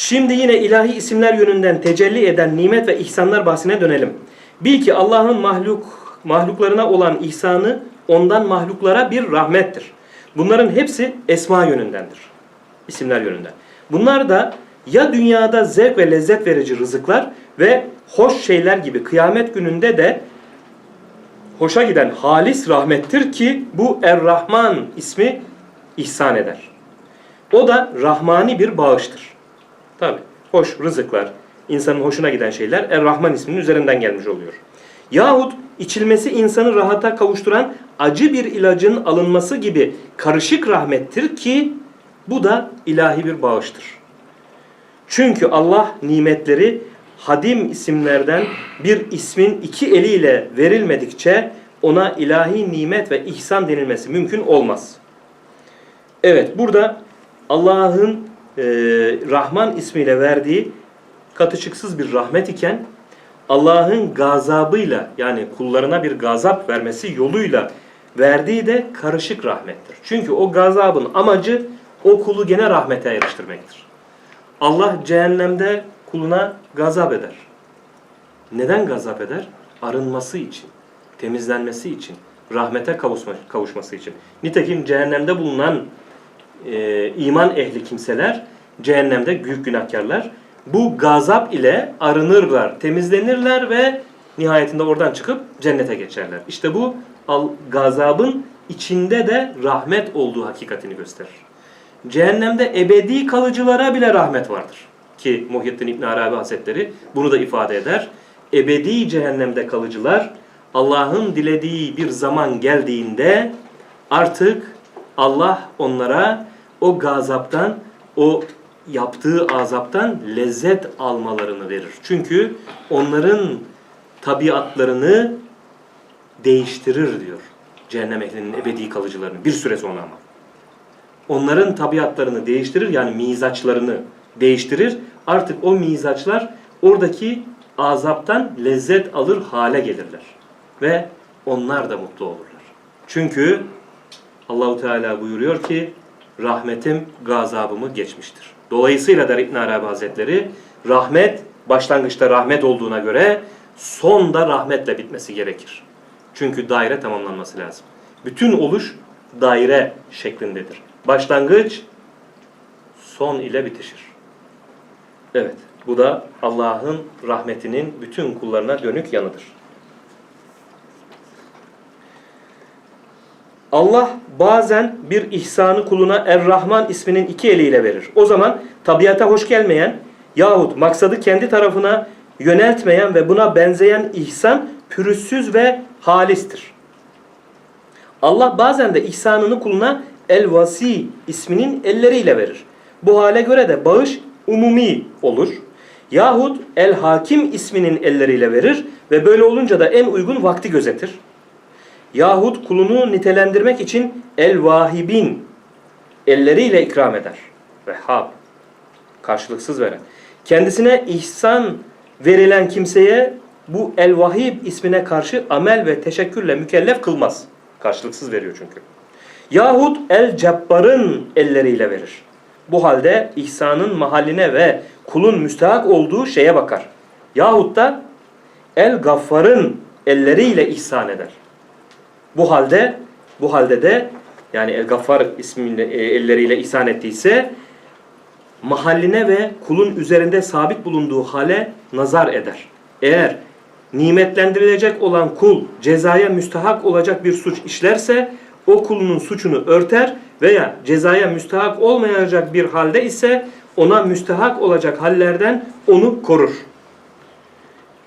Şimdi yine ilahi isimler yönünden tecelli eden nimet ve ihsanlar bahsine dönelim. Bil ki Allah'ın mahluk mahluklarına olan ihsanı ondan mahluklara bir rahmettir. Bunların hepsi esma yönündendir. İsimler yönünden. Bunlar da ya dünyada zevk ve lezzet verici rızıklar ve hoş şeyler gibi kıyamet gününde de hoşa giden halis rahmettir ki bu Er-Rahman ismi ihsan eder. O da rahmani bir bağıştır. Tabi hoş rızıklar, insanın hoşuna giden şeyler Er-Rahman isminin üzerinden gelmiş oluyor. Yahut içilmesi insanı rahata kavuşturan acı bir ilacın alınması gibi karışık rahmettir ki bu da ilahi bir bağıştır. Çünkü Allah nimetleri hadim isimlerden bir ismin iki eliyle verilmedikçe ona ilahi nimet ve ihsan denilmesi mümkün olmaz. Evet burada Allah'ın e, Rahman ismiyle verdiği katışıksız bir rahmet iken Allah'ın gazabıyla yani kullarına bir gazap vermesi yoluyla verdiği de karışık rahmettir. Çünkü o gazabın amacı o kulu gene rahmete eriştirmektir. Allah cehennemde kuluna gazap eder. Neden gazap eder? Arınması için, temizlenmesi için, rahmete kavuşma, kavuşması için. Nitekim cehennemde bulunan e, iman ehli kimseler, cehennemde büyük günahkarlar, bu gazap ile arınırlar, temizlenirler ve nihayetinde oradan çıkıp cennete geçerler. İşte bu al, gazabın içinde de rahmet olduğu hakikatini gösterir. Cehennemde ebedi kalıcılara bile rahmet vardır. Ki Muhyiddin İbn Arabi Hazretleri bunu da ifade eder. Ebedi cehennemde kalıcılar Allah'ın dilediği bir zaman geldiğinde artık Allah onlara o gazaptan, o yaptığı azaptan lezzet almalarını verir. Çünkü onların tabiatlarını değiştirir diyor. Cehennem ehlinin ebedi kalıcılarını bir süre sonra ama. Onların tabiatlarını değiştirir yani mizaçlarını değiştirir. Artık o mizaçlar oradaki azaptan lezzet alır hale gelirler. Ve onlar da mutlu olurlar. Çünkü Allahu Teala buyuruyor ki rahmetim gazabımı geçmiştir. Dolayısıyla der İbn Arabi Hazretleri rahmet başlangıçta rahmet olduğuna göre sonda rahmetle bitmesi gerekir. Çünkü daire tamamlanması lazım. Bütün oluş daire şeklindedir. Başlangıç son ile bitişir. Evet, bu da Allah'ın rahmetinin bütün kullarına dönük yanıdır. Allah bazen bir ihsanı kuluna Er-Rahman isminin iki eliyle verir. O zaman tabiata hoş gelmeyen yahut maksadı kendi tarafına yöneltmeyen ve buna benzeyen ihsan pürüzsüz ve halistir. Allah bazen de ihsanını kuluna El-Vasi isminin elleriyle verir. Bu hale göre de bağış umumi olur. Yahut El-Hakim isminin elleriyle verir ve böyle olunca da en uygun vakti gözetir. Yahut kulunu nitelendirmek için El-Vahibin elleriyle ikram eder. Vehhab, karşılıksız veren. Kendisine ihsan verilen kimseye bu El-Vahib ismine karşı amel ve teşekkürle mükellef kılmaz. Karşılıksız veriyor çünkü. Yahut El-Cebbar'ın elleriyle verir. Bu halde ihsanın mahalline ve kulun müstahak olduğu şeye bakar. Yahut da El-Gaffar'ın elleriyle ihsan eder. Bu halde bu halde de yani El-Gaffar ismiyle e, elleriyle ihsan ettiyse mahalline ve kulun üzerinde sabit bulunduğu hale nazar eder. Eğer nimetlendirilecek olan kul cezaya müstahak olacak bir suç işlerse o kulunun suçunu örter veya cezaya müstahak olmayacak bir halde ise ona müstahak olacak hallerden onu korur.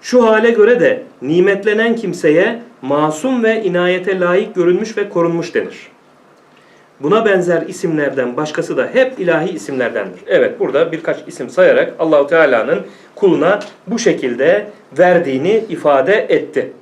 Şu hale göre de nimetlenen kimseye masum ve inayete layık görülmüş ve korunmuş denir. Buna benzer isimlerden başkası da hep ilahi isimlerdendir. Evet burada birkaç isim sayarak Allahu Teala'nın kuluna bu şekilde verdiğini ifade etti.